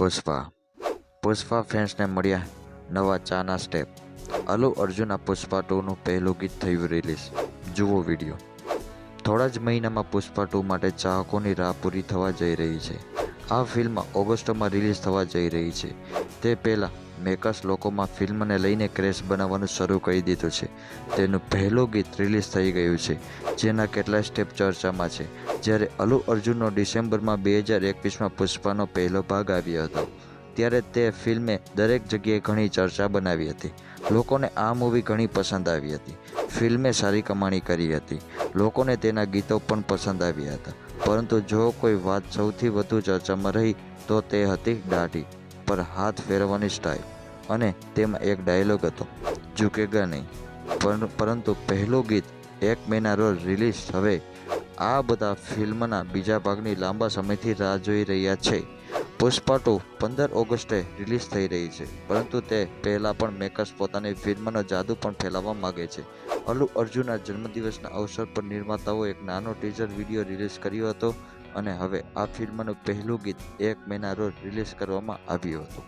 પુષ્પા. પુષ્પા ફેન્સને મળ્યા નવા ચાના સ્ટેપ. અલ્લુ અર્જુન, આ પુષ્પા ટુનું પહેલું ગીત થયું રિલીઝ. જુઓ વીડિયો. થોડા જ મહિનામાં પુષ્પા ટુ માટે ચાહકોની રાહ પૂરી થવા જઈ રહી છે. આ ફિલ્મ ઓગસ્ટમાં રિલીઝ થવા જઈ રહી છે. તે પહેલાં મેકર્સ લોકોમાં ફિલ્મને લઈને ક્રેઝ બનાવવાનું શરૂ કરી દીધું છે. તેનું પહેલું ગીત રિલીઝ થઈ ગયું છે, જેના કેટલાય સ્ટેપ ચર્ચામાં છે, જ્યારે અલ્લુ અર્જુનનો ડિસેમ્બરમાં બે હજાર એકવીસમાં પુષ્પાનો પહેલો ભાગ આવ્યો હતો. ત્યારે તે ફિલ્મે દરેક જગ્યાએ ઘણી ચર્ચા બનાવી હતી. લોકોને આ મૂવી ઘણી પસંદ આવી હતી. ફિલ્મે સારી કમાણી કરી હતી. લોકોને તેના ગીતો પણ પસંદ આવ્યા હતા. પરંતુ જો કોઈ વાત સૌથી વધુ ચર્ચામાં રહી, તો તે હતી દાઢી. પર હાથ ફેરવવાની સ્ટાઇલ અને તેમાં એક ડાયલોગ હતો. ઝૂકેગા નહીં. પર- પરંતુ પહેલું ગીત એક મહિના રોજ રિલીઝ હવે આ બધા ફિલ્મના બીજા ભાગની લાંબા સમયથી રાહ જોઈ રહ્યા છે. પુષ્પા ટુ પંદર ઓગસ્ટે રિલીઝ થઈ રહી છે, પરંતુ તે પહેલાં પણ મેકર્સ પોતાની ફિલ્મનો જાદુ પણ ફેલાવવા માગે છે. અલ્લુ અર્જુનના જન્મદિવસના અવસર પર નિર્માતાઓ એક નાનો ટીઝર વીડિયો રિલીઝ કર્યો હતો. અને હવે આ ફિલ્મનું પહેલું ગીત એક મહિના રોજ રિલીઝ કરવામાં આવ્યું હતું.